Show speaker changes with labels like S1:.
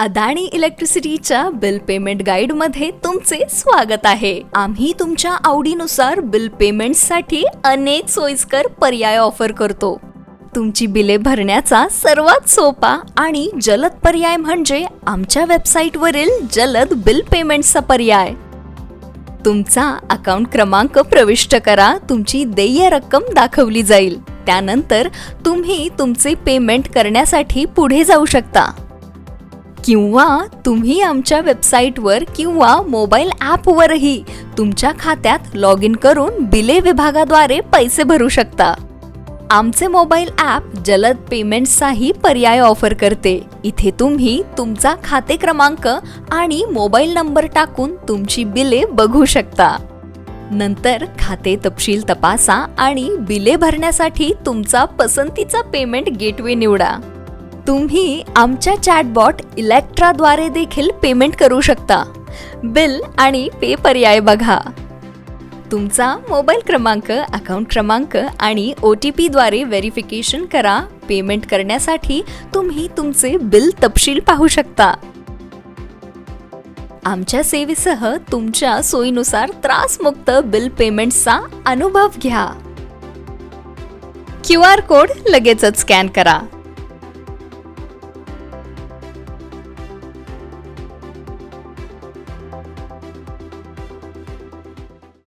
S1: अदाणी इलेक्ट्रिसिटीच्या bill payment गाईडमध्ये तुमचे स्वागत आहे. आम्ही तुमच्या आवडीनुसार बिल पेमेंटसाठी अनेक सोयीस्कर पर्याय ऑफर करतो. तुमची बिले भरण्याचा सर्वात सोपा आणि जलद पर्याय म्हणजे आमच्या वेबसाईटवरील जलद बिल पेमेंटचा पर्याय. तुमचा अकाउंट क्रमांक प्रविष्ट करा तुमची देय रक्कम दाखवली जाईल. त्यानंतर तुम्ही तुमचे पेमेंट करण्यासाठी पुढे जाऊ शकता. किंवा तुम्ही आमच्या वेबसाईटवर किंवा मोबाईल ॲपवरही तुमच्या खात्यात लॉग इन करून बिले विभागाद्वारे पैसे भरू शकता. आमचे मोबाईल ॲप जलद पेमेंट्सचाही पर्याय ऑफर करते. इथे तुम्ही तुमचा खाते क्रमांक आणि मोबाईल नंबर टाकून तुमची बिले बघू शकता. नंतर खाते तपशील तपासा आणि बिले भरण्यासाठी तुमचा पसंतीचा पेमेंट गेटवे निवडा. तुम्ही आमच्या चॅटबॉट इलेक्ट्राद्वारे देखील पेमेंट करू शकता. बिल आणि पे पर्याय बघा. तुमचा मोबाईल क्रमांक अकाउंट क्रमांक आणि ओ टी पीद्वारे व्हेरिफिकेशन करा. पेमेंट करण्यासाठी तुम्ही तुमचे बिल तपशील पाहू शकता. आमच्या सेवेसह तुमच्या सोयीनुसार त्रासमुक्त बिल पेमेंटचा अनुभव घ्या. क्यू आर कोड लगेचच स्कॅन करा.